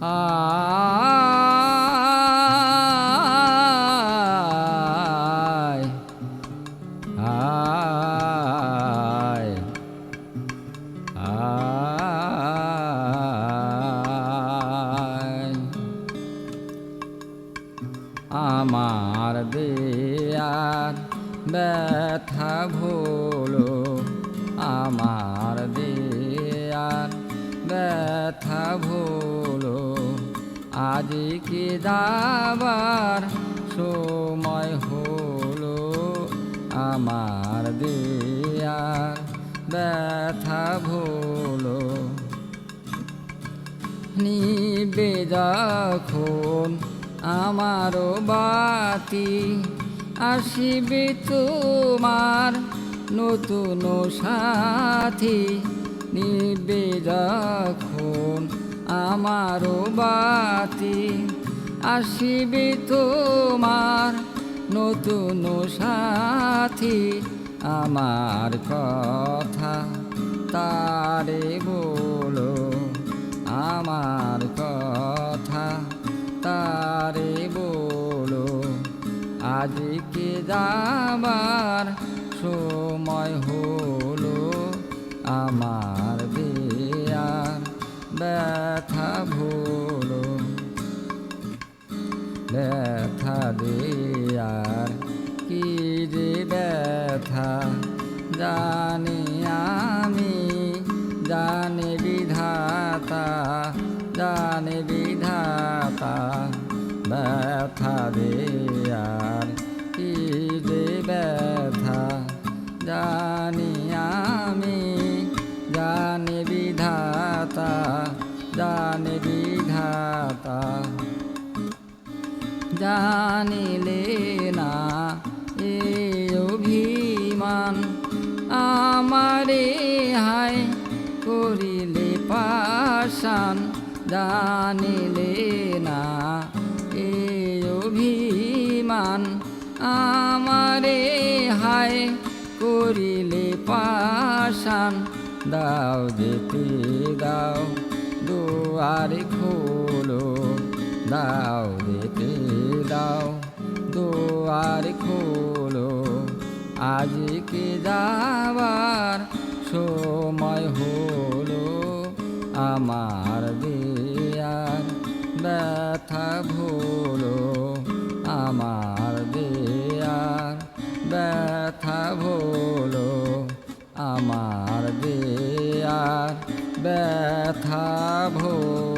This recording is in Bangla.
আয় আমার দেয়ার ব্যথা ভোলো ব্যথা ভোলো। আজ কি দাবার সময় হলো আমার দেয়ার ব্যথা ভোলো। নিবে যখন আমারও বাতি, আসিবে তোমার নতুন সাথী। নিবে যখন আমারও বাতি আসিবে তোমার নতুন সাথী। আমার কথা তারে বলো, আমার কথা তারে বলো। আজকে যাবার সময় হলো আমার ব্যথা দেয়ার কি যে ব্যথা? জানি আমি, জানে বিধাতা জানে বিধাতা। ব্যথা দেয়ার কি যে ব্যথা? জানি আমি, জানে বিধাতা জানে বিধাতা। জানিলে না এ অভিমান আমারে হায় করিলে পাশান জানিলে না এ অভিমান আমারে হায় করিলে পাশান দাও যেতে দাও দুয়ার খোলো দাও দেখে দাও, দুয়ার খোলো। আজকে যাবার সময় হলো, আমার দেয়ার ব্যথা ভোলো। আমার দেয়ার ব্যথা ভোলো, আমার দেয়ার ব্যথা ভোলো।